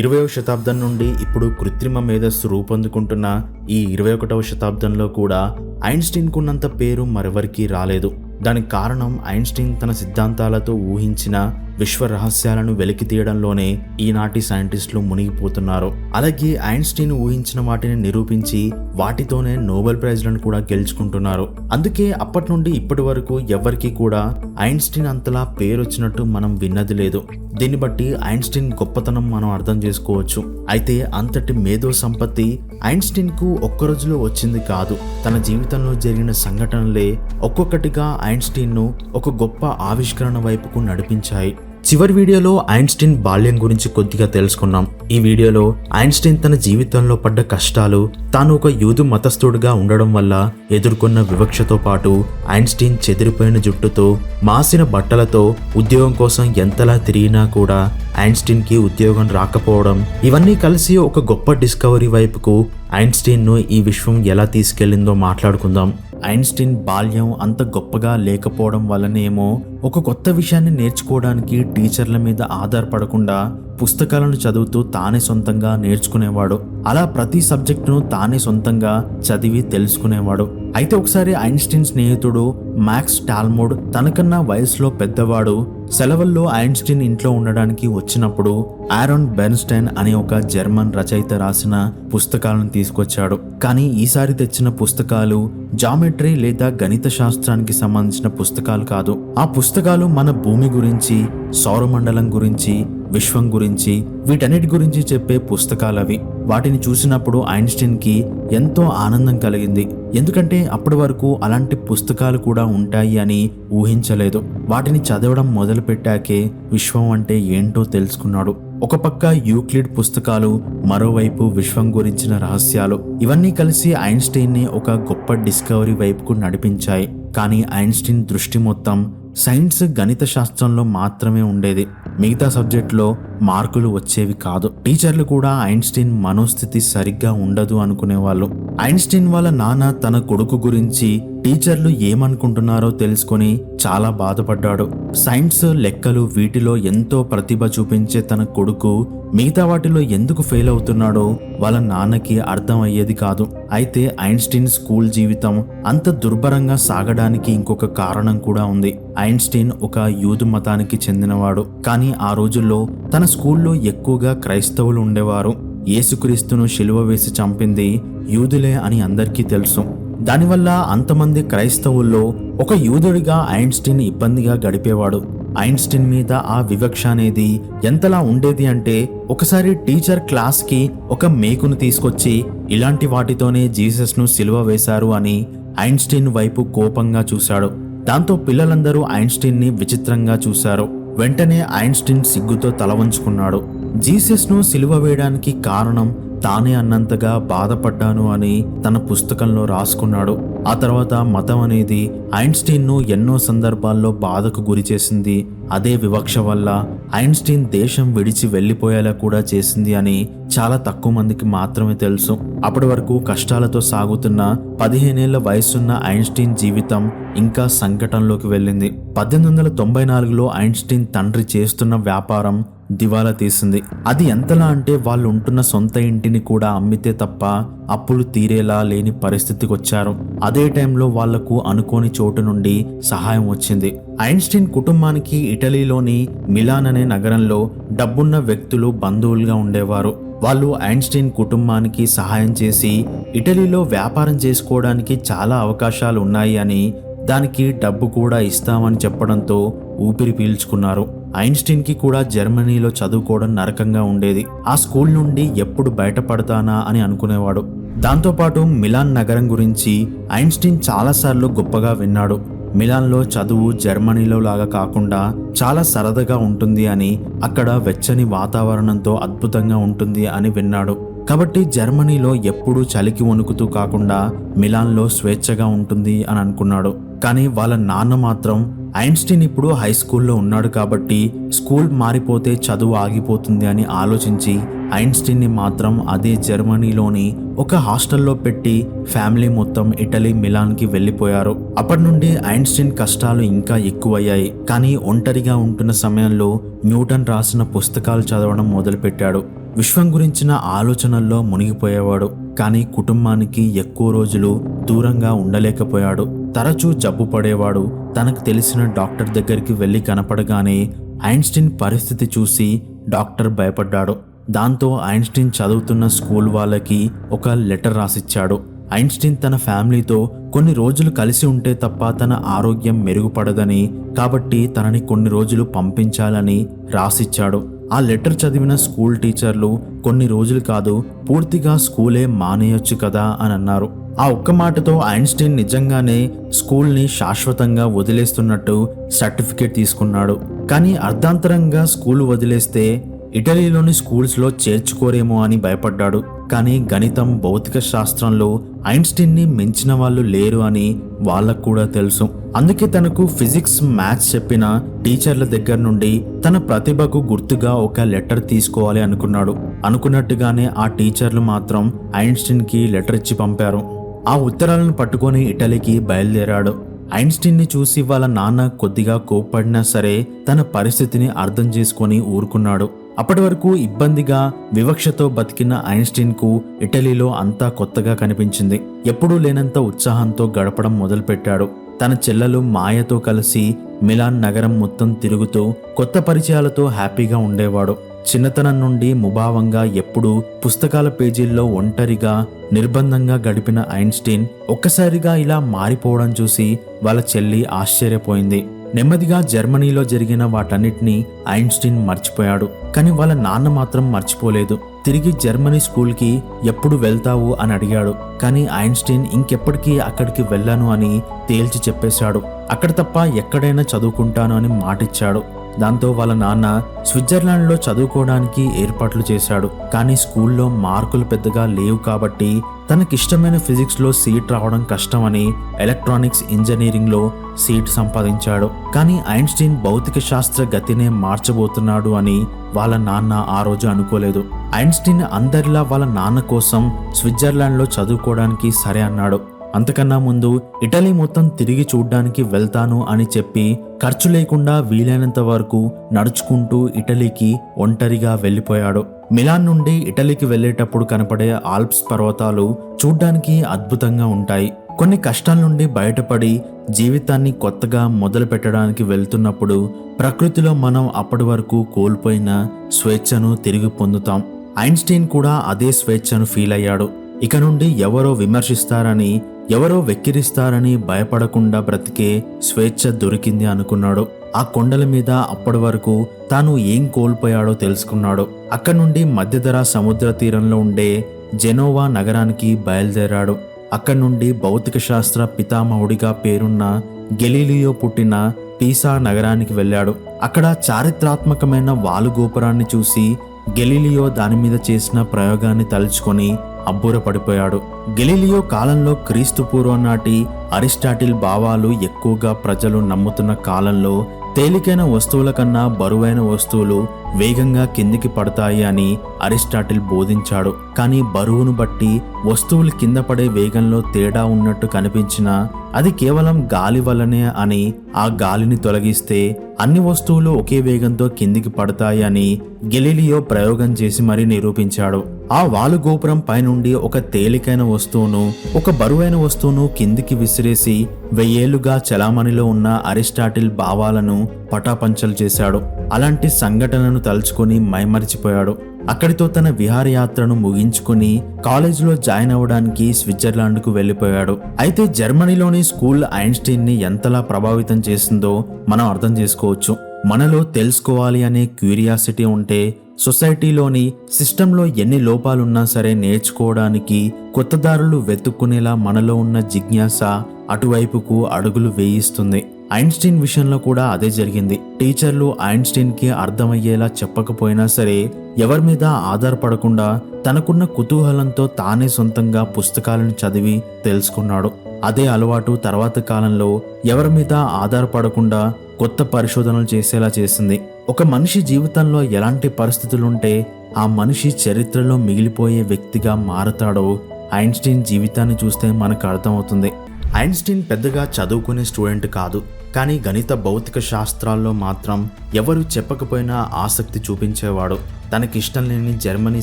ఇరవయవ శతాబ్దం నుండి ఇప్పుడు కృత్రిమ మేధస్సు రూపొందుకుంటున్న ఈ ఇరవై ఒకటవ శతాబ్దంలో కూడా ఐన్స్టీన్కున్నంత పేరు మరెవరికీ రాలేదు. దానికి కారణం ఐన్స్టీన్ తన సిద్ధాంతాలతో ఊహించిన విశ్వ రహస్యాలను వెలికి తీయడంలోనే ఈనాటి సైంటిస్టులు మునిగిపోతున్నారు. అలాగే ఐన్స్టీన్ ఊహించిన వాటిని నిరూపించి వాటితోనే నోబెల్ ప్రైజ్లను కూడా గెలుచుకుంటున్నారు. అందుకే అప్పటి నుండి ఇప్పటి వరకు ఎవరికి కూడా ఐన్స్టీన్ అంతలా పేరు వచ్చినట్టు మనం విన్నది లేదు. దీన్ని బట్టి ఐన్స్టీన్ గొప్పతనం మనం అర్థం చేసుకోవచ్చు. అయితే అంతటి మేధో సంపత్తి ఐన్స్టీన్కు ఒక్క రోజులో వచ్చింది కాదు. తన జీవితంలో జరిగిన సంఘటనలే ఒక్కొక్కటిగా ఐన్స్టీన్ను ఒక గొప్ప ఆవిష్కరణ వైపుకు నడిపించాయి. చివరి వీడియోలో ఐన్స్టీన్ బాల్యం గురించి కొద్దిగా తెలుసుకున్నాం. ఈ వీడియోలో ఐన్స్టీన్ తన జీవితంలో పడ్డ కష్టాలు తాను ఒక యూదు మతస్థుడుగా ఉండడం వల్ల ఎదుర్కొన్న వివక్షతో పాటు ఐన్స్టీన్ చెదిరిపోయిన జుట్టుతో మాసిన బట్టలతో ఉద్యోగం కోసం ఎంతలా తిరిగినా కూడా ఐన్స్టీన్కి ఉద్యోగం రాకపోవడం ఇవన్నీ కలిసి ఒక గొప్ప డిస్కవరీ వైపుకు ఐన్స్టీన్ను ఈ విశ్వం ఎలా తీసుకెళ్ళిందో మాట్లాడుకుందాం. ఐన్స్టీన్ బాల్యం అంత గొప్పగా లేకపోవడం వల్లనేమో ఒక కొత్త విషయాన్ని నేర్చుకోవడానికి టీచర్ల మీద ఆధారపడకుండా పుస్తకాలను చదువుతూ తానే సొంతంగా నేర్చుకునేవాడు. అలా ప్రతి సబ్జెక్టును తానే సొంతంగా చదివి తెలుసుకునేవాడు. అయితే ఒకసారి ఐన్స్టీన్ స్నేహితుడు మ్యాక్స్ టాల్మోడ్ తనకన్నా వయసులో పెద్దవాడు సెలవుల్లో ఐన్స్టీన్ ఇంట్లో ఉండడానికి వచ్చినప్పుడు ఆరోన్ బెర్న్స్టైన్ అనే ఒక జర్మన్ రచయిత రాసిన పుస్తకాలను తీసుకొచ్చాడు. కానీ ఈసారి తెచ్చిన పుస్తకాలు జామెట్రీ లేదా గణిత శాస్త్రానికి సంబంధించిన పుస్తకాలు కాదు. ఆ పుస్తకాలు మన భూమి గురించి సౌరమండలం గురించి విశ్వం గురించి వీటన్నిటి గురించి చెప్పే పుస్తకాలవి. వాటిని చూసినప్పుడు ఐన్స్టీన్కి ఎంతో ఆనందం కలిగింది. ఎందుకంటే అప్పటి వరకు అలాంటి పుస్తకాలు కూడా ఉంటాయి అని ఊహించలేదు. వాటిని చదవడం మొదలుపెట్టాకే విశ్వం అంటే ఏంటో తెలుసుకున్నాడు. ఒక పక్క యూక్లిడ్ పుస్తకాలు మరోవైపు విశ్వం గురించిన రహస్యాలు. ఇవన్నీ కలిసి ఐన్స్టీన్ని ఒక గొప్ప డిస్కవరీ వైపుకు నడిపించాయి. కానీ ఐన్స్టీన్ దృష్టి మొత్తం సైన్స్ గణిత శాస్త్రంలో మాత్రమే ఉండేది. మిగతా సబ్జెక్టులో మార్కులు వచ్చేవి కాదు. టీచర్లు కూడా ఐన్స్టీన్ మనోస్థితి సరిగ్గా ఉండదు అనుకునేవాళ్ళు. ఐన్స్టీన్ వాళ్ళ నాన్న తన కొడుకు గురించి టీచర్లు ఏమనుకుంటున్నారో తెలుసుకొని చాలా బాధపడ్డాడు. సైన్స్ లెక్కలు వీటిలో ఎంతో ప్రతిభ చూపించే తన కొడుకు మిగతా వాటిలో ఎందుకు ఫెయిల్ అవుతున్నాడో వాళ్ళ నాన్నకి అర్థం అయ్యేది కాదు. అయితే ఐన్స్టీన్ స్కూల్ జీవితం అంత దుర్భరంగా సాగడానికి ఇంకొక కారణం కూడా ఉంది. ఐన్స్టీన్ ఒక యూదు మతానికి చెందినవాడు. కానీ ఆ రోజుల్లో తన స్కూల్లో ఎక్కువగా క్రైస్తవులు ఉండేవారు. యేసుక్రీస్తును శిలువ వేసి చంపింది యూదులే అని అందరికీ తెలుసు. దానివల్ల అంతమంది క్రైస్తవుల్లో ఒక యూదుడిగా ఐన్స్టీన్ ఇబ్బందిగా గడిపేవాడు. ఐన్స్టీన్ మీద ఆ వివక్ష అనేది ఎంతలా ఉండేది అంటే ఒకసారి టీచర్ క్లాస్కి ఒక మేకును తీసుకొచ్చి ఇలాంటి వాటితోనే జీసస్ను సిలువ వేశారు అని ఐన్స్టీన్ వైపు కోపంగా చూశాడు. దాంతో పిల్లలందరూ ఐన్స్టీన్ని విచిత్రంగా చూశారు. వెంటనే ఐన్స్టీన్ సిగ్గుతో తల వంచుకున్నాడు. జీసస్ను సిలువ వేయడానికి కారణం తానే అన్నంతగా బాధపడ్డాను అని తన పుస్తకంలో రాసుకున్నాడు. ఆ తర్వాత మతం అనేది ఐన్స్టీన్ను ఎన్నో సందర్భాల్లో బాధకు గురి చేసింది. అదే వివక్ష వల్ల ఐన్స్టీన్ దేశం విడిచి వెళ్ళిపోయేలా కూడా చేసింది అని చాలా తక్కువ మందికి మాత్రమే తెలుసు. అప్పటి వరకు కష్టాలతో సాగుతున్న పదిహేనేళ్ళ వయసున్న ఐన్స్టీన్ జీవితం ఇంకా సంకటంలోకి వెళ్ళింది. పద్దెనిమిది వందల తొంభై నాలుగులో ఐన్స్టీన్ తండ్రి చేస్తున్న వ్యాపారం దివాలా తీసింది. అది ఎంతలా అంటే వాళ్ళు ఉంటున్న సొంత ఇంటిని కూడా అమ్మితే తప్ప అప్పులు తీరేలా లేని పరిస్థితికి వచ్చారు. అదే టైంలో వాళ్ళకు అనుకోని చోటు నుండి సహాయం వచ్చింది. ఐన్స్టీన్ కుటుంబానికి ఇటలీలోని మిలాన్ అనే నగరంలో డబ్బున్న వ్యక్తులు బంధువులుగా ఉండేవారు. వాళ్ళు ఐన్స్టీన్ కుటుంబానికి సహాయం చేసి ఇటలీలో వ్యాపారం చేసుకోవడానికి చాలా అవకాశాలు ఉన్నాయి అని దానికి డబ్బు కూడా ఇస్తామని చెప్పడంతో ఊపిరి పీల్చుకున్నారు. ఐన్స్టీన్కి కూడా జర్మనీలో చదువుకోవడం నరకంగా ఉండేది. ఆ స్కూల్ నుండి ఎప్పుడు బయటపడతానా అని అనుకునేవాడు. దాంతోపాటు మిలాన్ నగరం గురించి ఐన్స్టీన్ చాలాసార్లు గొప్పగా విన్నాడు. మిలాన్లో చదువు జర్మనీలో లాగా కాకుండా చాలా సరదాగా ఉంటుంది అని అక్కడ వెచ్చని వాతావరణంతో అద్భుతంగా ఉంటుంది అని విన్నాడు. కాబట్టి జర్మనీలో ఎప్పుడూ చలికి వణుకుతూ కాకుండా మిలాన్లో స్వేచ్ఛగా ఉంటుంది అని అనుకున్నాడు. కానీ వాళ్ళ నాన్న మాత్రం ఐన్స్టీన్ ఇప్పుడు హై స్కూల్లో ఉన్నాడు కాబట్టి స్కూల్ మారిపోతే చదువు ఆగిపోతుంది అని ఆలోచించి ఐన్స్టీన్ని మాత్రం అదే జర్మనీలోని ఒక హాస్టల్లో పెట్టి ఫ్యామిలీ మొత్తం ఇటలీ మిలాన్కి వెళ్ళిపోయారు. అప్పటి నుండి ఐన్స్టీన్ కష్టాలు ఇంకా ఎక్కువయ్యాయి. కానీ ఒంటరిగా ఉంటున్న సమయంలో న్యూటన్ రాసిన పుస్తకాలు చదవడం మొదలుపెట్టాడు. విశ్వం గురించిన ఆలోచనల్లో మునిగిపోయేవాడు. కానీ కుటుంబానికి ఎక్కువ రోజులు దూరంగా ఉండలేకపోయాడు. తరచూ జబ్బు పడేవాడు. తనకు తెలిసిన డాక్టర్ దగ్గరికి వెళ్ళి కనపడగానే ఐన్స్టీన్ పరిస్థితి చూసి డాక్టర్ భయపడ్డాడు. దాంతో ఐన్స్టీన్ చదువుతున్న స్కూల్ వాళ్ళకి ఒక లెటర్ రాసిచ్చాడు. ఐన్స్టీన్ తన ఫ్యామిలీతో కొన్ని రోజులు కలిసి ఉంటే తప్ప తన ఆరోగ్యం మెరుగుపడదని కాబట్టి తనని కొన్ని రోజులు పంపించాలని రాసిచ్చాడు. ఆ లెటర్ చదివిన స్కూల్ టీచర్లు కొన్ని రోజులు కాదు పూర్తిగా స్కూలే మానేయొచ్చు కదా అని అన్నారు. ఆ ఒక్క మాటతో ఐన్స్టీన్ నిజంగానే స్కూల్ని శాశ్వతంగా వదిలేస్తున్నట్టు సర్టిఫికేట్ తీసుకున్నాడు. కానీ అర్ధాంతరంగా స్కూల్ వదిలేస్తే ఇటలీలోని స్కూల్స్లో చేర్చుకోరేమో అని భయపడ్డాడు. కానీ గణితం భౌతిక శాస్త్రంలో ఐన్స్టీన్ని మించిన వాళ్ళు లేరు అని వాళ్ళకు కూడా తెలుసు. అందుకే తనకు ఫిజిక్స్ మ్యాథ్స్ చెప్పిన టీచర్ల దగ్గర నుండి తన ప్రతిభకు గుర్తుగా ఒక లెటర్ తీసుకోవాలి అనుకున్నాడు. అనుకున్నట్టుగానే ఆ టీచర్లు మాత్రం ఐన్స్టీన్కి లెటర్ ఇచ్చి పంపారు. ఆ ఉత్తరాలను పట్టుకొని ఇటలీకి బయలుదేరాడు. ఐన్స్టీన్ని చూసి వాళ్ళ నాన్న కొద్దిగా కోప్పడినా సరే తన పరిస్థితిని అర్థం చేసుకొని ఊరుకున్నాడు. అప్పటి వరకు ఇబ్బందిగా వివక్షతో బతికిన ఐన్స్టీన్కు ఇటలీలో అంతా కొత్తగా కనిపించింది. ఎప్పుడూ లేనంత ఉత్సాహంతో గడపడం మొదలుపెట్టాడు. తన చెల్లెలు మాయతో కలిసి మిలాన్ నగరం మొత్తం తిరుగుతూ కొత్త పరిచయాలతో హ్యాపీగా ఉండేవాడు. చిన్నతనం నుండి ముభావంగా ఎప్పుడూ పుస్తకాల పేజీల్లో ఒంటరిగా నిర్బంధంగా గడిపిన ఐన్స్టీన్ ఒక్కసారిగా ఇలా మారిపోవడం చూసి వాళ్ళ చెల్లి ఆశ్చర్యపోయింది. నెమ్మదిగా జర్మనీలో జరిగిన వాటన్నిటినీ ఐన్స్టీన్ మర్చిపోయాడు. కానీ వాళ్ళ నాన్న మాత్రం మర్చిపోలేదు. తిరిగి జర్మనీ స్కూల్కి ఎప్పుడు వెళ్తావు అని అడిగాడు. కానీ ఐన్స్టీన్ ఇంకెప్పటికీ అక్కడికి వెళ్ళాను అని తేల్చి చెప్పేశాడు. అక్కడ తప్ప ఎక్కడైనా చదువుకుంటాను అని మాటిచ్చాడు. దాంతో వాళ్ళ నాన్న స్విట్జర్లాండ్లో చదువుకోవడానికి ఏర్పాట్లు చేశాడు. కానీ స్కూల్లో మార్కులు పెద్దగా లేవు కాబట్టి తనకిష్టమైన ఫిజిక్స్లో సీట్ రావడం కష్టమని ఎలక్ట్రానిక్స్ ఇంజనీరింగ్లో సీట్ సంపాదించాడు. కానీ ఐన్స్టీన్ భౌతిక శాస్త్ర గతినే మార్చబోతున్నాడు అని వాళ్ళ నాన్న ఆ రోజు అనుకోలేదు. ఐన్స్టీన్ అందరిలా వాళ్ళ నాన్న కోసం స్విట్జర్లాండ్లో చదువుకోవడానికి సరే అన్నాడు. అంతకన్నా ముందు ఇటలీ మొత్తం తిరిగి చూడ్డానికి వెళ్తాను అని చెప్పి ఖర్చు లేకుండా వీలైనంత వరకు నడుచుకుంటూ ఇటలీకి ఒంటరిగా వెళ్ళిపోయాడు. మిలాన్ నుండి ఇటలీకి వెళ్ళేటప్పుడు కనపడే ఆల్ప్స్ పర్వతాలు చూడ్డానికి అద్భుతంగా ఉంటాయి. కొన్ని కష్టాల నుండి బయటపడి జీవితాన్ని కొత్తగా మొదలు పెట్టడానికి వెళ్తున్నప్పుడు ప్రకృతిలో మనం అప్పటి వరకు కోల్పోయిన స్వేచ్ఛను తిరిగి పొందుతాం. ఐన్స్టీన్ కూడా అదే స్వేచ్ఛను ఫీల్ అయ్యాడు. ఇక నుండి ఎవరో విమర్శిస్తారని ఎవరో వెక్కిరిస్తారని భయపడకుండా బ్రతికే స్వేచ్ఛ దొరికింది అనుకున్నాడు. ఆ కొండల మీద అప్పటి వరకు తాను ఏం కోల్పోయాడో తెలుసుకున్నాడు. అక్కడి నుండి మధ్యధర సముద్ర తీరంలో ఉండే జెనోవా నగరానికి బయలుదేరాడు. అక్కడి నుండి భౌతిక శాస్త్ర పితామహుడిగా పేరున్న గెలీలియో పుట్టిన పీసా నగరానికి వెళ్ళాడు. అక్కడ చారిత్రాత్మకమైన వాలుగోపురాన్ని చూసి గెలీలియో దాని మీద చేసిన ప్రయోగాన్ని తలుచుకొని అబ్బురపడిపోయాడు. గెలీలియో కాలంలో క్రీస్తు పూర్వం నాటి అరిస్టాటిల్ భావాలు ఎక్కువగా ప్రజలు నమ్ముతున్న కాలంలో తేలికైన వస్తువుల కన్నా బరువైన వస్తువులు వేగంగా కిందికి పడతాయి అని అరిస్టాటిల్ బోధించాడు. కానీ బరువును బట్టి వస్తువులు కింద పడే వేగంలో తేడా ఉన్నట్టు కనిపించినా అది కేవలం గాలి వల్లనే అని ఆ గాలిని తొలగిస్తే అన్ని వస్తువులు ఒకే వేగంతో కిందికి పడతాయి అని గెలీలియో ప్రయోగం చేసి మరీ నిరూపించాడు. ఆ వాలుగోపురం పైనుండి ఒక తేలికైన వస్తువును ఒక బరువైన వస్తువును కిందికి విసిరేసి వెయ్యేళ్ళుగా చలామణిలో ఉన్న అరిస్టాటిల్ భావాలను పటాపంచలు చేశాడు. అలాంటి సంఘటనను తలుచుకొని మైమరిచిపోయాడు. అక్కడితో తన విహారయాత్రను ముగించుకుని కాలేజీలో జాయిన్ అవ్వడానికి స్విట్జర్లాండ్కు వెళ్ళిపోయాడు. అయితే జర్మనీలోని స్కూల్ ఐన్స్టీన్ని ఎంతలా ప్రభావితం చేసిందో మనం అర్థం చేసుకోవచ్చు. మనలో తెలుసుకోవాలి అనే క్యూరియాసిటీ ఉంటే సొసైటీలోని సిస్టంలో ఎన్ని లోపాలున్నా సరే నేర్చుకోవడానికి కొత్త దారులు వెతుక్కునేలా మనలో ఉన్న జిజ్ఞాస అటువైపుకు అడుగులు వేయిస్తుంది. ఐన్స్టీన్ విషయంలో కూడా అదే జరిగింది. టీచర్లు ఐన్స్టీన్కి అర్థమయ్యేలా చెప్పకపోయినా సరే ఎవరి మీద ఆధారపడకుండా తనకున్న కుతూహలంతో తానే సొంతంగా పుస్తకాలను చదివి తెలుసుకున్నాడు. అదే అలవాటు తర్వాత కాలంలో ఎవరి మీద ఆధారపడకుండా కొత్త పరిశోధనలు చేసేలా చేసింది. ఒక మనిషి జీవితంలో ఎలాంటి పరిస్థితులుంటే ఆ మనిషి చరిత్రలో మిగిలిపోయే వ్యక్తిగా మారతాడో ఐన్స్టీన్ జీవితాన్ని చూస్తే మనకు అర్థమవుతుంది. ఐన్స్టీన్ పెద్దగా చదువుకునే స్టూడెంట్ కాదు. కానీ గణిత భౌతిక శాస్త్రాల్లో మాత్రం ఎవరు చెప్పకపోయినా ఆసక్తి చూపించేవాడు. తనకిష్టం లేని జర్మనీ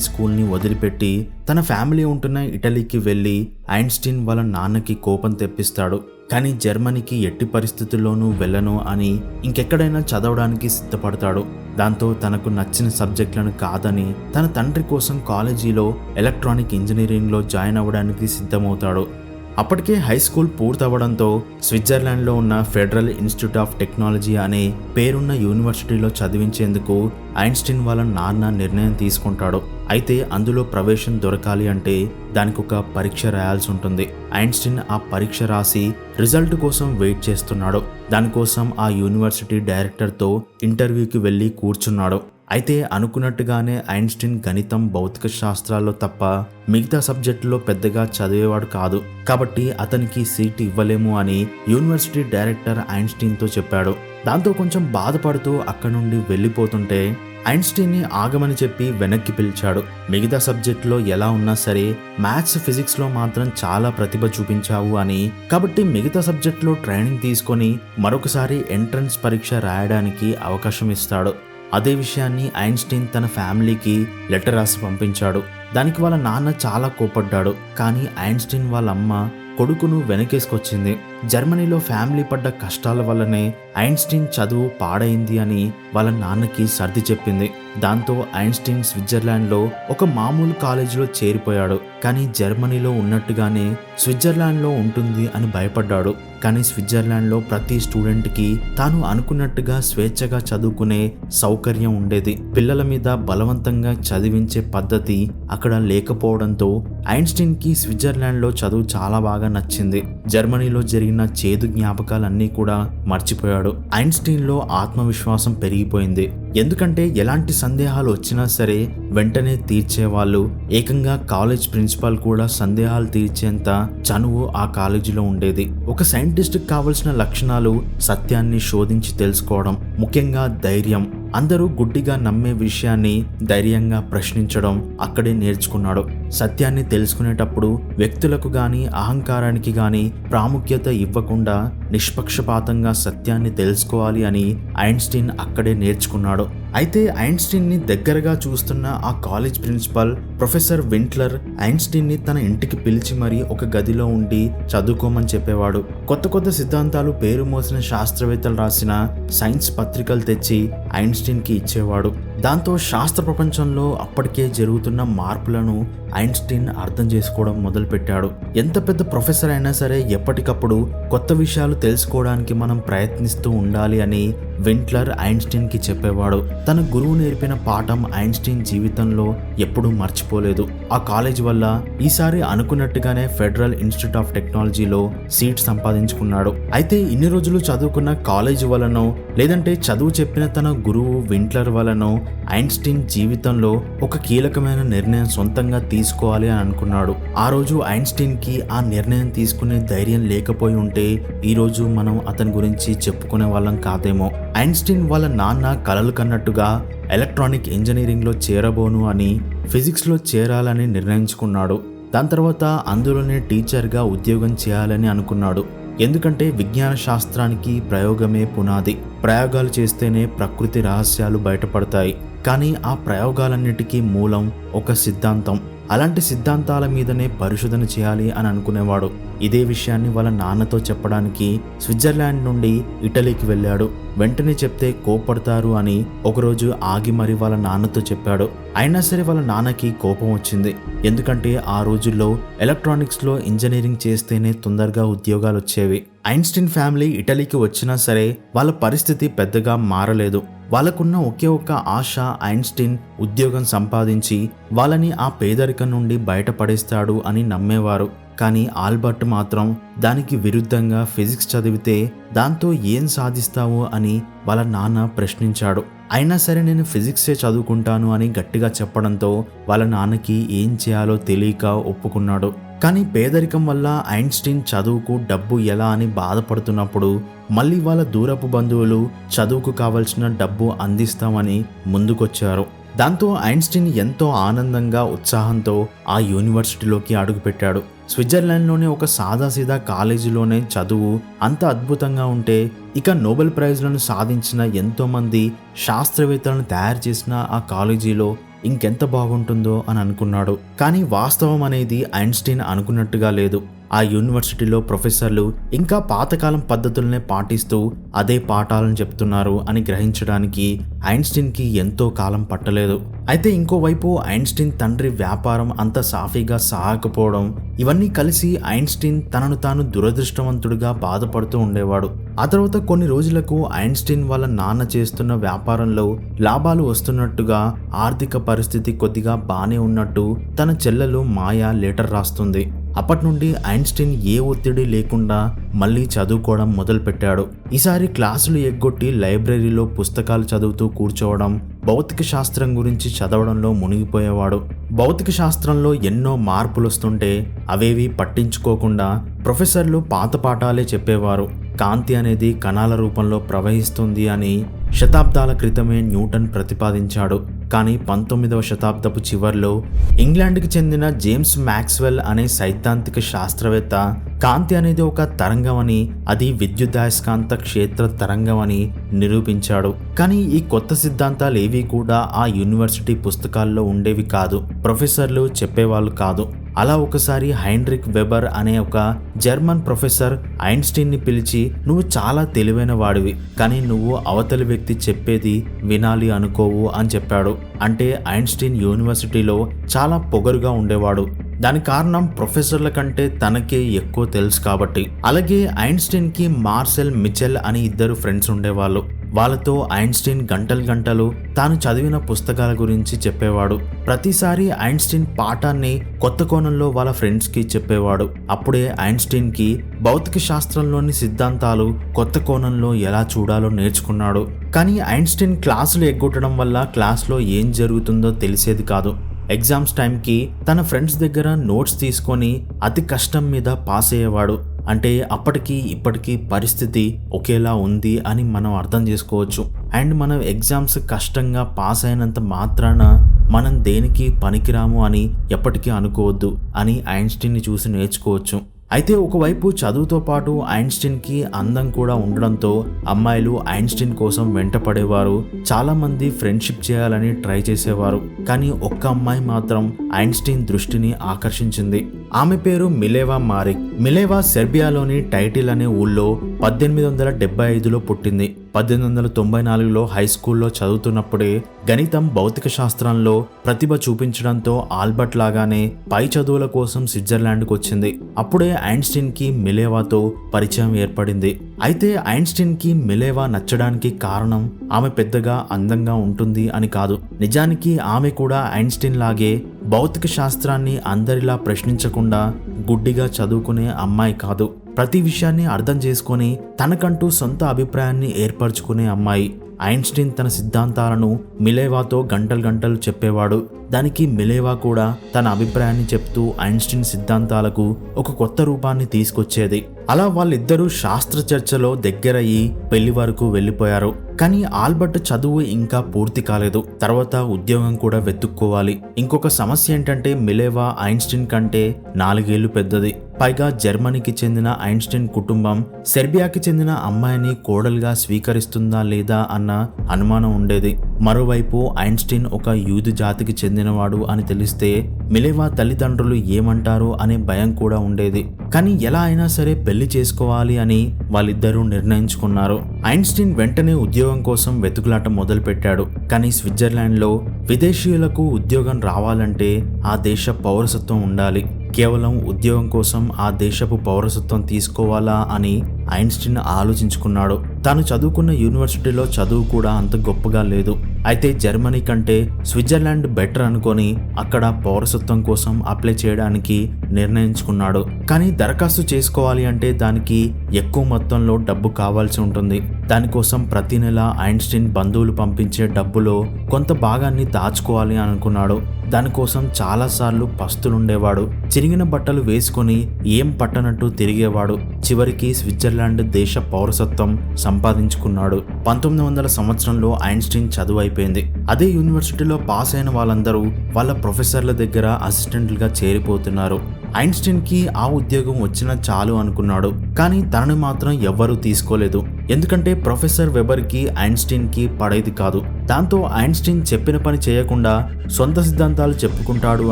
స్కూల్ని వదిలిపెట్టి తన ఫ్యామిలీ ఉంటున్న ఇటలీకి వెళ్ళి ఐన్స్టీన్ వాళ్ళ నాన్నకి కోపం తెప్పిస్తాడు. కానీ జర్మనీకి ఎట్టి పరిస్థితుల్లోనూ వెళ్ళను అని ఇంకెక్కడైనా చదవడానికి సిద్ధపడతాడు. దాంతో తనకు నచ్చిన సబ్జెక్టులను కాదని తన తండ్రి కోసం కాలేజీలో ఎలక్ట్రానిక్ ఇంజనీరింగ్లో జాయిన్ అవ్వడానికి సిద్ధమవుతాడు. అప్పటికే హై స్కూల్ పూర్తవడంతో స్విట్జర్లాండ్లో ఉన్న ఫెడరల్ ఇన్స్టిట్యూట్ ఆఫ్ టెక్నాలజీ అనే పేరున్న యూనివర్సిటీలో చదివించేందుకు ఐన్స్టీన్ వాళ్ళ నాన్న నిర్ణయం తీసుకుంటాడు. అయితే అందులో ప్రవేశం దొరకాలి అంటే దానికి ఒక పరీక్ష రాయాల్సి ఉంటుంది. ఐన్స్టీన్ ఆ పరీక్ష రాసి రిజల్ట్ కోసం వెయిట్ చేస్తున్నాడు. దానికోసం ఆ యూనివర్సిటీ డైరెక్టర్తో ఇంటర్వ్యూకి వెళ్ళి కూర్చున్నాడు. అయితే అనుకున్నట్టుగానే ఐన్స్టీన్ గణితం భౌతిక శాస్త్రాల్లో తప్ప మిగతా సబ్జెక్టులో పెద్దగా చదివేవాడు కాదు. కాబట్టి అతనికి సీట్ ఇవ్వలేము అని యూనివర్సిటీ డైరెక్టర్ ఐన్స్టీన్తో చెప్పాడు. దాంతో కొంచెం బాధపడుతూ అక్కడి నుండి వెళ్ళిపోతుంటే ఐన్స్టీన్ని ఆగమని చెప్పి వెనక్కి పిలిచాడు. మిగతా సబ్జెక్టులో ఎలా ఉన్నా సరే మ్యాథ్స్ ఫిజిక్స్లో మాత్రం చాలా ప్రతిభ చూపించావు అని. కాబట్టి మిగతా సబ్జెక్టులో ట్రైనింగ్ తీసుకొని మరొకసారి ఎంట్రన్స్ పరీక్ష రాయడానికి అవకాశం ఇస్తాడు. అదే విషయాన్ని ఐన్స్టీన్ తన ఫ్యామిలీకి లెటర్ రాసి పంపించాడు. దానికి వాళ్ళ నాన్న చాలా కోపడ్డాడు కానీ ఐన్స్టీన్ వాళ్ళ అమ్మ కొడుకును వెనకేసుకొచ్చింది. జర్మనీలో ఫ్యామిలీ పడ్డ కష్టాల వల్లనే ఐన్స్టీన్ చదువు పాడైంది అని వాళ్ళ నాన్నకి సర్ది చెప్పింది. దాంతో ఐన్స్టీన్ స్విట్జర్లాండ్లో ఒక మామూలు కాలేజీలో చేరిపోయాడు. కానీ జర్మనీలో ఉన్నట్టుగానే స్విట్జర్లాండ్లో ఉంటుంది అని భయపడ్డాడు. కానీ స్విట్జర్లాండ్లో ప్రతి స్టూడెంట్కి తాను అనుకున్నట్టుగా స్వేచ్ఛగా చదువుకునే సౌకర్యం ఉండేది. పిల్లల మీద బలవంతంగా చదివించే పద్ధతి అక్కడ లేకపోవడంతో ఐన్స్టీన్కి స్విట్జర్లాండ్లో చదువు చాలా బాగా నచ్చింది. జర్మనీలో జరిగిన చేదు జ్ఞాపకాలన్నీ కూడా మర్చిపోయాడు. ఐన్స్టీన్లో ఆత్మవిశ్వాసం పెరిగిపోయింది. ఎందుకంటే ఎలాంటి సందేహాలు వచ్చినా సరే వెంటనే తీర్చేవాళ్ళు ఏకంగా కాలేజ్ ప్రిన్సిపాల్ కూడా సందేహాలు తీర్చేంత చనువు ఆ కాలేజీలో ఉండేది. ఒక సైంటిస్ట్కి కావలసిన లక్షణాలు సత్యాన్ని శోధించి తెలుసుకోవడం ముఖ్యంగా ధైర్యం. అందరూ గుడ్డిగా నమ్మే విషయాన్ని ధైర్యంగా ప్రశ్నించడం అక్కడే నేర్చుకున్నాడు. సత్యాన్ని తెలుసుకునేటప్పుడు వ్యక్తులకు గాని అహంకారానికి గాని ప్రాముఖ్యత ఇవ్వకుండా నిష్పక్షపాతంగా సత్యాన్ని తెలుసుకోవాలి అని ఐన్స్టీన్ అక్కడే నేర్చుకున్నాడు. అయితే ఐన్స్టీన్ని దగ్గరగా చూస్తున్న ఆ కాలేజ్ ప్రిన్సిపల్ ప్రొఫెసర్ వింట్లర్ ఐన్స్టీన్ని తన ఇంటికి పిలిచి మరీ ఒక గదిలో ఉండి చదువుకోమని చెప్పేవాడు. కొత్త కొత్త సిద్ధాంతాలు పేరు మోసిన శాస్త్రవేత్తలు రాసిన సైన్స్ పత్రికలు తెచ్చి ఐన్స్టీన్కి ఇచ్చేవాడు. దాంతో శాస్త్ర ప్రపంచంలో అప్పటికే జరుగుతున్న మార్పులను ఐన్స్టీన్ అర్థం చేసుకోవడం మొదలుపెట్టాడు. ఎంత పెద్ద ప్రొఫెసర్ అయినా సరే ఎప్పటికప్పుడు కొత్త విషయాలు తెలుసుకోవడానికి మనం ప్రయత్నిస్తూ ఉండాలి అని వింట్లర్ ఐన్స్టీన్కి చెప్పేవాడు. తన గురువు నేర్పిన పాఠం ఐన్స్టీన్ జీవితంలో ఎప్పుడూ మర్చిపోలేదు. ఆ కాలేజ్ వల్ల ఈసారి అనుకున్నట్టుగానే ఫెడరల్ ఇన్స్టిట్యూట్ ఆఫ్ టెక్నాలజీలో సీట్ సంపాదించుకున్నాడు. అయితే ఇన్ని రోజులు చదువుకున్న కాలేజ్ వలనో లేదంటే చదువు చెప్పిన తన గురువు వింట్లర్ వలనో ఐన్స్టీన్ జీవితంలో ఒక కీలకమైన నిర్ణయం సొంతంగా తీసుకోవాలి అని అనుకున్నాడు. ఆ రోజు ఐన్స్టీన్కి ఆ నిర్ణయం తీసుకునే ధైర్యం లేకపోయి ఉంటే ఈరోజు మనం అతని గురించి చెప్పుకునే వాళ్ళం కాదేమో. ఐన్స్టీన్ వాళ్ళ నాన్న కలలు కన్నట్టుగా ఎలక్ట్రానిక్ ఇంజనీరింగ్లో చేరబోను అని ఫిజిక్స్లో చేరాలని నిర్ణయించుకున్నాడు. దాని తర్వాత అందులోనే టీచర్గా ఉద్యోగం చేయాలని అనుకున్నాడు. ఎందుకంటే విజ్ఞాన శాస్త్రానికి ప్రయోగమే పునాది. ప్రయోగాలు చేస్తేనే ప్రకృతి రహస్యాలు బయటపడతాయి. కానీ ఆ ప్రయోగాలన్నిటికీ మూలం ఒక సిద్ధాంతం. అలాంటి సిద్ధాంతాల మీదనే పరిశోధన చేయాలి అని అనుకునేవాడు. ఇదే విషయాన్ని వాళ్ళ నాన్నతో చెప్పడానికి స్విట్జర్లాండ్ నుండి ఇటలీకి వెళ్ళాడు. వెంటనే చెప్తే కోపడతారు అని ఒకరోజు ఆగి మరి వాళ్ళ నాన్నతో చెప్పాడు. అయినా సరే వాళ్ళ నాన్నకి కోపం వచ్చింది. ఎందుకంటే ఆ రోజుల్లో ఎలక్ట్రానిక్స్లో ఇంజనీరింగ్ చేస్తేనే తొందరగా ఉద్యోగాలు వచ్చేవి. ఐన్స్టీన్ ఫ్యామిలీ ఇటలీకి వచ్చినా సరే వాళ్ళ పరిస్థితి పెద్దగా మారలేదు. వాళ్ళకున్న ఒకే ఒక్క ఆశ ఐన్స్టీన్ ఉద్యోగం సంపాదించి వాళ్ళని ఆ పేదరికం నుండి బయటపడేస్తాడు అని నమ్మేవారు. కానీ ఆల్బర్ట్ మాత్రం దానికి విరుద్ధంగా ఫిజిక్స్ చదివితే దాంతో ఏం సాధిస్తావు అని వాళ్ళ నాన్న ప్రశ్నించాడు. అయినా సరే నేను ఫిజిక్సే చదువుకుంటాను అని గట్టిగా చెప్పడంతో వాళ్ళ నాన్నకి ఏం చేయాలో తెలియక ఒప్పుకున్నాడు. కానీ పేదరికం వల్ల ఐన్స్టీన్ చదువుకు డబ్బు ఎలా అని బాధపడుతున్నప్పుడు మళ్ళీ వాళ్ళ దూరపు బంధువులు చదువుకు కావలసిన డబ్బు అందిస్తామని ముందుకొచ్చారు. దాంతో ఐన్స్టీన్ ఎంతో ఆనందంగా ఉత్సాహంతో ఆ యూనివర్సిటీలోకి అడుగుపెట్టాడు. స్విట్జర్లాండ్లోనే ఒక సాదాసీదా కాలేజీలోనే చదువు అంత అద్భుతంగా ఉంటే ఇక నోబెల్ ప్రైజ్లను సాధించిన ఎంతోమంది శాస్త్రవేత్తలను తయారు చేసిన ఆ కాలేజీలో ఇంకెంత బాగుంటుందో అని అనుకున్నాడు. కానీ వాస్తవం అనేది ఐన్స్టీన్ అనుకున్నట్టుగా లేదు. ఆ యూనివర్సిటీలో ప్రొఫెసర్లు ఇంకా పాతకాలం పద్ధతులనే పాటిస్తూ అదే పాఠాలను చెప్తున్నారు అని గ్రహించడానికి ఐన్స్టీన్కి ఎంతో కాలం పట్టలేదు. అయితే ఇంకోవైపు ఐన్స్టీన్ తండ్రి వ్యాపారం అంత సాఫీగా సాగకపోవడం ఇవన్నీ కలిసి ఐన్స్టీన్ తనను తాను దురదృష్టవంతుడిగా బాధపడుతూ ఉండేవాడు. ఆ తర్వాత కొన్ని రోజులకు ఐన్స్టీన్ వాళ్ళ నాన్న చేస్తున్న వ్యాపారంలో లాభాలు వస్తున్నట్టుగా ఆర్థిక పరిస్థితి కొద్దిగా బానే ఉన్నట్టు తన చెల్లెలు మాయా లెటర్ రాస్తుంది. అప్పటి నుండి ఐన్స్టీన్ ఏ ఒత్తిడి లేకుండా మళ్ళీ చదువుకోవడం మొదలుపెట్టాడు. ఈసారి క్లాసులు ఎగ్గొట్టి లైబ్రరీలో పుస్తకాలు చదువుతూ కూర్చోవడం భౌతిక శాస్త్రం గురించి చదవడంలో మునిగిపోయేవాడు. భౌతిక శాస్త్రంలో ఎన్నో మార్పులు వస్తుంటే అవేవి పట్టించుకోకుండా ప్రొఫెసర్లు పాత పాఠాలే చెప్పేవారు. కాంతి అనేది కణాల రూపంలో ప్రవహిస్తుంది అని శతాబ్దాల క్రితమే న్యూటన్ ప్రతిపాదించాడు. కానీ పంతొమ్మిదవ శతాబ్దపు చివర్లో ఇంగ్లాండ్కి చెందిన జేమ్స్ మ్యాక్స్వెల్ అనే సైద్ధాంతిక శాస్త్రవేత్త కాంతి అనేది ఒక తరంగం అని అది విద్యుదయస్కాంత క్షేత్ర తరంగం అని నిరూపించాడు. కానీ ఈ కొత్త సిద్ధాంతాలు ఏవి కూడా ఆ యూనివర్సిటీ పుస్తకాల్లో ఉండేవి కాదు. ప్రొఫెసర్లు చెప్పేవాళ్ళు కాదు. అలా ఒకసారి హైండ్రిక్ వెబర్ అనే ఒక జర్మన్ ప్రొఫెసర్ ఐన్స్టీన్ని పిలిచి నువ్వు చాలా తెలివైన వాడివి కానీ నువ్వు అవతలి వ్యక్తి చెప్పేది వినాలి అనుకోవు అని చెప్పాడు. అంటే ఐన్స్టీన్ యూనివర్సిటీలో చాలా పొగరుగా ఉండేవాడు. దాని కారణం ప్రొఫెసర్ల కంటే తనకే ఎక్కువ తెలుసు కాబట్టి. అలాగే ఐన్స్టీన్కి మార్సెల్ మిచెల్ అని ఇద్దరు ఫ్రెండ్స్ ఉండేవాళ్ళు. వాళ్ళతో ఐన్స్టీన్ గంటలు గంటలు తాను చదివిన పుస్తకాల గురించి చెప్పేవాడు. ప్రతిసారి ఐన్స్టీన్ పాఠాన్ని కొత్త కోణంలో వాళ్ళ ఫ్రెండ్స్కి చెప్పేవాడు. అప్పుడే ఐన్స్టీన్కి భౌతిక శాస్త్రంలోని సిద్ధాంతాలు కొత్త కోణంలో ఎలా చూడాలో నేర్చుకున్నాడు. కానీ ఐన్స్టీన్ క్లాసులు ఎగ్గొట్టడం వల్ల క్లాస్లో ఏం జరుగుతుందో తెలిసేది కాదు. ఎగ్జామ్స్ టైంకి తన ఫ్రెండ్స్ దగ్గర నోట్స్ తీసుకొని అతి కష్టం మీద పాస్ అయ్యేవాడు. అంటే అప్పటికి ఇప్పటికీ పరిస్థితి ఒకేలా ఉంది అని మనం అర్థం చేసుకోవచ్చు. అండ్ మనం ఎగ్జామ్స్ కష్టంగా పాస్ అయినంత మాత్రాన మనం దేనికి పనికిరాము అని ఎప్పటికీ అనుకోవద్దు అని ఐన్స్టీన్ని చూసి నేర్చుకోవచ్చు. అయితే ఒకవైపు చదువుతో పాటు ఐన్స్టీన్కి అందం కూడా ఉండడంతో అమ్మాయిలు ఐన్స్టీన్ కోసం వెంట పడేవారు చాలా మంది ఫ్రెండ్షిప్ చేయాలని ట్రై చేసేవారు. కానీ ఒక్క అమ్మాయి మాత్రం ఐన్స్టీన్ దృష్టిని ఆకర్షించింది. ఆమె పేరు మిలేవా మారిక్. మిలేవా సెర్బియాలోని టైటిల్ అనే ఊళ్ళో పద్దెనిమిది వందల డెబ్బై ఐదులో పుట్టింది. పద్దెనిమిది వందల తొంభై నాలుగులో హై స్కూల్లో చదువుతున్నప్పుడే గణితం భౌతిక శాస్త్రంలో ప్రతిభ చూపించడంతో ఆల్బర్ట్ లాగానే పై చదువుల కోసం స్విట్జర్లాండ్కి వచ్చింది. అప్పుడే ఐన్స్టీన్కి మిలేవాతో పరిచయం ఏర్పడింది. అయితే ఐన్స్టీన్కి మిలేవా నచ్చడానికి కారణం ఆమె పెద్దగా అందంగా ఉంటుంది అని కాదు. నిజానికి ఆమె కూడా ఐన్స్టీన్ లాగే భౌతిక శాస్త్రాన్ని అందరిలా ప్రశ్నించకుండా గుడ్డిగా చదువుకునే అమ్మాయి కాదు. ప్రతి విషయాన్ని అర్థం చేసుకొని తనకంటూ సొంత అభిప్రాయాన్ని ఏర్పరచుకునే అమ్మాయి ఐన్స్టీన్ తన సిద్ధాంతాలను మిలేవాతో గంటలు గంటలు చెప్పేవాడు. దానికి మిలేవా కూడా తన అభిప్రాయాన్ని చెప్తూ ఐన్స్టీన్ సిద్ధాంతాలకు ఒక కొత్త రూపాన్ని తీసుకొచ్చేది. అలా వాళ్ళిద్దరూ శాస్త్ర చర్చలో దగ్గరయ్యి పెళ్ళి వరకు వెళ్ళిపోయారు. కానీ ఆల్బర్ట్ చదువు ఇంకా పూర్తి కాలేదు. తర్వాత ఉద్యోగం కూడా వెతుక్కోవాలి. ఇంకొక సమస్య ఏంటంటే మిలేవా ఐన్స్టీన్ కంటే నాలుగేళ్ళు పెద్దది. పైగా జర్మనీకి చెందిన ఐన్స్టీన్ కుటుంబం సెర్బియాకి చెందిన అమ్మాయిని కోడలుగా స్వీకరిస్తుందా లేదా అన్న అనుమానం ఉండేది. మరోవైపు ఐన్స్టీన్ ఒక యూదు జాతికి చెందినవాడు అని తెలిస్తే మిలేవా తల్లిదండ్రులు ఏమంటారు అనే భయం కూడా ఉండేది. కానీ ఎలా అయినా సరే పెళ్ళి చేసుకోవాలి అని వాళ్ళిద్దరూ నిర్ణయించుకున్నారు. ఐన్స్టీన్ వెంటనే ఉద్యోగం కోసం వెతుకులాట మొదలుపెట్టాడు. కానీ స్విట్జర్లాండ్లో విదేశీయులకు ఉద్యోగం రావాలంటే ఆ దేశ పౌరసత్వం ఉండాలి. కేవలం ఉద్యోగం కోసం ఆ దేశపు పౌరసత్వం తీసుకోవాలా అని ఐన్స్టీన్ ఆలోచించుకున్నాడు. తాను చదువుకున్న యూనివర్సిటీలో చదువు కూడా అంత గొప్పగా లేదు. అయితే జర్మనీ కంటే స్విట్జర్లాండ్ బెటర్ అనుకొని అక్కడ పౌరసత్వం కోసం అప్లై చేయడానికి నిర్ణయించుకున్నాడు. కానీ దరఖాస్తు చేసుకోవాలి అంటే దానికి ఎక్కువ మొత్తంలో డబ్బు కావాల్సి ఉంటుంది. దానికోసం ప్రతి నెల ఐన్స్టీన్ బంధువులు పంపించే డబ్బులో కొంత భాగాన్ని దాచుకోవాలి అని అనుకున్నాడు. దానికోసం చాలాసార్లు పస్తులుండేవాడు. చిరిగిన బట్టలు వేసుకొని ఏం పట్టనట్టు తిరిగేవాడు. చివరికి స్విట్జర్లాండ్ దేశ పౌరసత్వం సంపాదించుకున్నాడు. పంతొమ్మిది వందల సంవత్సరంలో ఐన్స్టీన్ చదువు అయిపోయింది అదే యూనివర్సిటీలో పాస్ అయిన వాళ్ళందరూ వాళ్ళ ప్రొఫెసర్ల దగ్గర అసిస్టెంట్లుగా చేరిపోతున్నారు. ఐన్స్టీన్కి ఆ ఉద్యోగం వచ్చినా చాలు అనుకున్నాడు. కానీ తనని మాత్రం ఎవ్వరూ తీసుకోలేదు. ఎందుకంటే ప్రొఫెసర్ వెబర్కి ఐన్స్టీన్కి పడేది కాదు. దాంతో ఐన్స్టీన్ చెప్పిన పని చేయకుండా సొంత సిద్ధాంతాలు చెప్పుకుంటాడు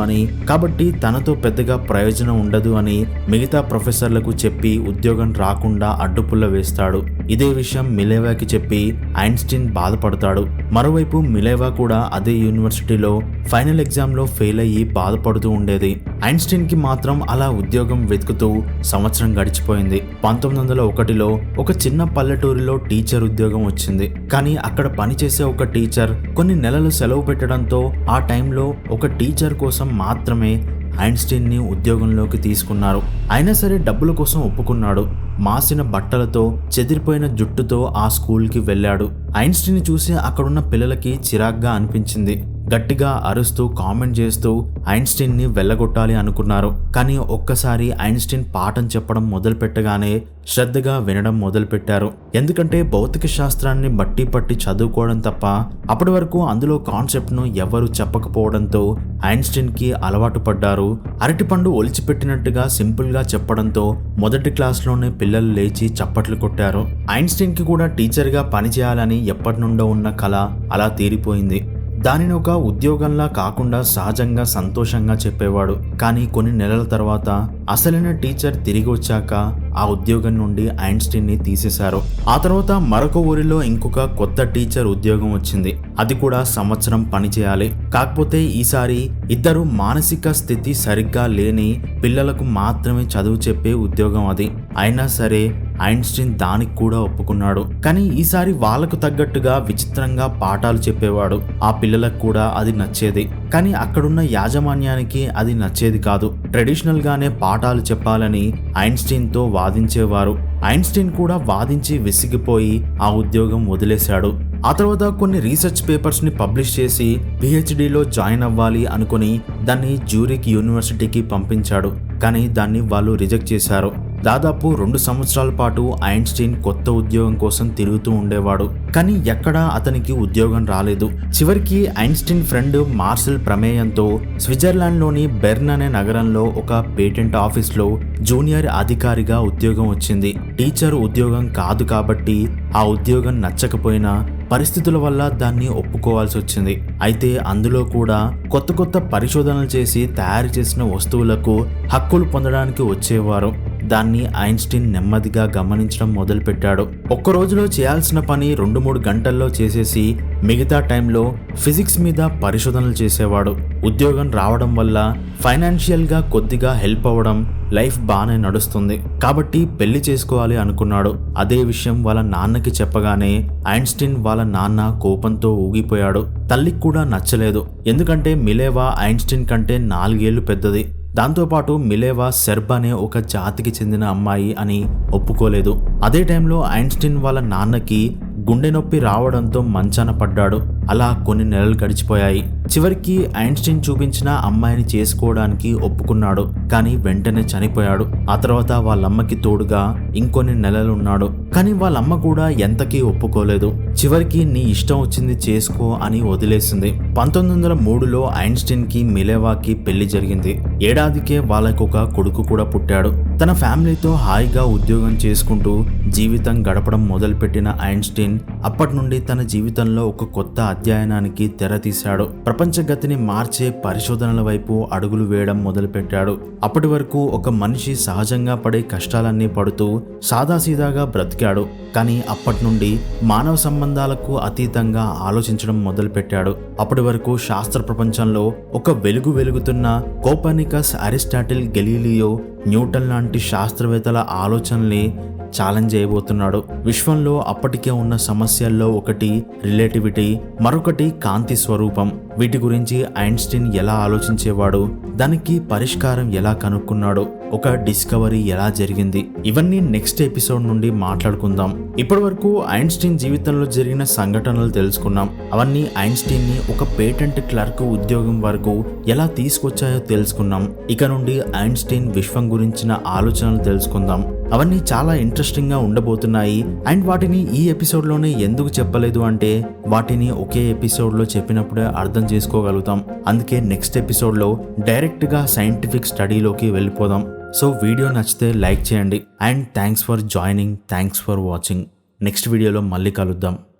అని. కాబట్టి తనతో పెద్దగా ప్రయోజనం ఉండదు అని మిగతా ప్రొఫెసర్లకు చెప్పి ఉద్యోగం రాకుండా అడ్డుపుల్ల వేస్తాడు. ఇదే విషయం మిలేవాకి చెప్పి ఐన్స్టీన్ బాధపడతాడు. మరోవైపు మిలేవా కూడా అదే యూనివర్సిటీలో ఫైనల్ ఎగ్జామ్లో ఫెయిల్ అయ్యి బాధపడుతూ ఉండేది. ఐన్స్టీన్కి మాత్రం అలా ఉద్యోగం వెతుకుతూ సంవత్సరం గడిచిపోయింది. పంతొమ్మిది వందల ఒకటిలో ఒక చిన్న పల్లెటూరిలో టీచర్ ఉద్యోగం వచ్చింది. కానీ అక్కడ పనిచేసే ఒక టీచర్ కొన్ని నెలలు సెలవు పెట్టడంతో ఆ టైంలో ఒక టీచర్ కోసం మాత్రమే ఐన్స్టీన్ని ఉద్యోగంలోకి తీసుకున్నారు. అయినా సరే డబ్బుల కోసం ఒప్పుకున్నాడు. మాసిన బట్టలతో చెదిరిపోయిన జుట్టుతో ఆ స్కూల్కి వెళ్ళాడు. ఐన్స్టీన్ చూసి అక్కడున్న పిల్లలకి చిరాగ్గా అనిపించింది. గట్టిగా అరుస్తూ కామెంట్ చేస్తూ ఐన్స్టీన్ని వెళ్ళగొట్టాలి అనుకున్నారు. కానీ ఒక్కసారి ఐన్స్టీన్ పాఠం చెప్పడం మొదలు పెట్టగానే శ్రద్ధగా వినడం మొదలుపెట్టారు. ఎందుకంటే భౌతిక శాస్త్రాన్ని బట్టి పట్టి చదువుకోవడం తప్ప అప్పటి వరకు అందులో కాన్సెప్ట్ను ఎవరు చెప్పకపోవడంతో ఐన్స్టీన్కి అలవాటు పడ్డారు. అరటిపండు ఒలిచిపెట్టినట్టుగా సింపుల్గా చెప్పడంతో మొదటి క్లాస్లోనే పిల్లలు లేచి చప్పట్లు కొట్టారు. ఐన్స్టీన్కి కూడా టీచర్గా పనిచేయాలని ఎప్పటి నుండో ఉన్న కళ అలా తీరిపోయింది. దానిని ఒక ఉద్యోగంలా కాకుండా సహజంగా సంతోషంగా చెప్పేవాడు. కానీ కొన్ని నెలల తర్వాత అసలైన టీచర్ తిరిగి వచ్చాక ఆ ఉద్యోగం నుండి ఐన్స్టీన్ని తీసేశారు. ఆ తర్వాత మరొక ఊరిలో ఇంకొక కొత్త టీచర్ ఉద్యోగం వచ్చింది. అది కూడా సంవత్సరం పనిచేయాలి కాకపోతే ఈసారి ఇద్దరు మానసిక స్థితి సరిగ్గా లేని పిల్లలకు మాత్రమే చదువు చెప్పే ఉద్యోగం అది. అయినా సరే ఐన్స్టీన్ దానికి కూడా ఒప్పుకున్నాడు. కానీ ఈసారి వాళ్ళకు తగ్గట్టుగా విచిత్రంగా పాఠాలు చెప్పేవాడు. ఆ పిల్లలకు కూడా అది నచ్చేది. కానీ అక్కడున్న యాజమాన్యానికి అది నచ్చేది కాదు. ట్రెడిషనల్ గానే పాఠాలు చెప్పాలని ఐన్స్టీన్తో వాదించేవారు. ఐన్స్టీన్ కూడా వాదించి విసిగిపోయి ఆ ఉద్యోగం వదిలేశాడు. ఆ తర్వాత కొన్ని రీసెర్చ్ పేపర్స్ని పబ్లిష్ చేసి పిహెచ్డిలో జాయిన్ అవ్వాలి అనుకుని దాన్ని జ్యూరిక్ యూనివర్సిటీకి పంపించాడు. కానీ దాన్ని వాళ్ళు రిజెక్ట్ చేశారు. దాదాపు రెండు సంవత్సరాల పాటు ఐన్స్టీన్ కొత్త ఉద్యోగం కోసం తిరుగుతూ ఉండేవాడు. కానీ ఎక్కడా అతనికి ఉద్యోగం రాలేదు. చివరికి ఐన్స్టీన్ ఫ్రెండ్ మార్సెల్ ప్రమేయంతో స్విట్జర్లాండ్లోని బెర్న్ అనే నగరంలో ఒక పేటెంట్ ఆఫీస్లో జూనియర్ అధికారిగా ఉద్యోగం వచ్చింది. టీచర్ ఉద్యోగం కాదు కాబట్టి ఆ ఉద్యోగం నచ్చకపోయినా పరిస్థితుల వల్ల దాన్ని ఒప్పుకోవాల్సి వచ్చింది. అయితే అందులో కూడా కొత్త కొత్త పరిశోధనలు చేసి తయారు చేసిన వస్తువులకు హక్కులు పొందడానికి వచ్చేవారు. దాన్ని ఐన్స్టీన్ నెమ్మదిగా గమనించడం మొదలుపెట్టాడు. ఒక్క రోజులో చేయాల్సిన పని రెండు మూడు గంటల్లో చేసేసి మిగతా టైంలో ఫిజిక్స్ మీద పరిశోధనలు చేసేవాడు. ఉద్యోగం రావడం వల్ల ఫైనాన్షియల్గా కొద్దిగా హెల్ప్ అవ్వడం లైఫ్ బాగానే నడుస్తుంది. కాబట్టి పెళ్ళి చేసుకోవాలి అనుకున్నాడు. అదే విషయం వాళ్ళ నాన్నకి చెప్పగానే ఐన్స్టీన్ వాళ్ళ నాన్న కోపంతో ఊగిపోయాడు. తల్లికి కూడా నచ్చలేదు. ఎందుకంటే మిలేవా ఐన్స్టీన్ కంటే నాలుగేళ్ళు పెద్దది. దాంతోపాటు మిలేవా సెర్బ్ అనే ఒక జాతికి చెందిన అమ్మాయి అని ఒప్పుకోలేదు. అదే టైంలో ఐన్స్టీన్ వాళ్ళ నాన్నకి గుండె నొప్పి రావడంతో మంచాన పడ్డాడు. అలా కొన్ని నెలలు గడిచిపోయాయి. చివరికి ఐన్స్టీన్ చూపించిన అమ్మాయిని చేసుకోవడానికి ఒప్పుకున్నాడు. కానీ వెంటనే చనిపోయాడు. ఆ తర్వాత వాళ్ళమ్మకి తోడుగా ఇంకొన్ని నెలలు ఉన్నాడు కానీ వాళ్ళమ్మ కూడా ఎంతకీ ఒప్పుకోలేదు. చివరికి నీ ఇష్టం వచ్చింది చేసుకో అని వదిలేసింది. పంతొమ్మిది వందల మూడులో ఐన్స్టీన్కి మిలేవాకి పెళ్ళి జరిగింది. ఏడాదికే వాళ్ళకొక కొడుకు కూడా పుట్టాడు. తన ఫ్యామిలీతో హాయిగా ఉద్యోగం చేసుకుంటూ జీవితం గడపడం మొదలుపెట్టిన ఐన్స్టీన్ అప్పటి నుండి తన జీవితంలో ఒక కొత్త అధ్యయనానికి తెర తీశాడు. ప్రపంచ గతిని మార్చే పరిశోధనల వైపు అడుగులు వేయడం మొదలుపెట్టాడు. అప్పటి వరకు ఒక మనిషి సహజంగా పడే కష్టాలన్నీ పడుతూ సాదాసీదాగా బ్రతికాడు. కానీ అప్పటి నుండి మానవ సంబంధాలకు అతీతంగా ఆలోచించడం మొదలుపెట్టాడు. అప్పటి వరకు శాస్త్ర ప్రపంచంలో ఒక వెలుగు వెలుగుతున్న కోపానికస్ అరిస్టాటిల్ గెలీలియో న్యూటన్ లాంటి శాస్త్రవేత్తల ఆలోచనల్ని ఛాలెంజ్ చేయబోతున్నాడు. విశ్వంలో అప్పటికే ఉన్న సమస్యల్లో ఒకటి రిలేటివిటీ మరొకటి కాంతి స్వరూపం. వీటి గురించి ఐన్స్టీన్ ఎలా ఆలోచించేవాడు? దానికి పరిష్కారం ఎలా కనుక్కున్నాడు? ఒక డిస్కవరీ ఎలా జరిగింది? ఇవన్నీ నెక్స్ట్ ఎపిసోడ్ నుండి మాట్లాడుకుందాం. ఇప్పటి వరకు ఐన్స్టీన్ జీవితంలో జరిగిన సంఘటనలు తెలుసుకున్నాం. అవన్నీ ఐన్స్టీన్ని ఒక పేటెంట్ క్లర్క్ ఉద్యోగం వరకు ఎలా తీసుకొచ్చాయో తెలుసుకున్నాం. ఇక నుండి ఐన్స్టీన్ విశ్వం గురించిన ఆలోచనలు తెలుసుకుందాం. అవన్నీ చాలా ఇంట్రెస్టింగ్గా ఉండబోతున్నాయి. అండ్ వాటిని ఈ ఎపిసోడ్లోనే ఎందుకు చెప్పలేదు అంటే వాటిని ఒకే ఎపిసోడ్లో చెప్పినప్పుడే అర్థం చేసుకోగలుగుతాం. అందుకే నెక్స్ట్ ఎపిసోడ్లో డైరెక్ట్గా సైంటిఫిక్ స్టడీలోకి వెళ్ళిపోదాం. సో వీడియో నచ్చితే లైక్ చేయండి. And thanks for joining thanks for watching next వీడియోలో మళ్ళీ కలుద్దాం.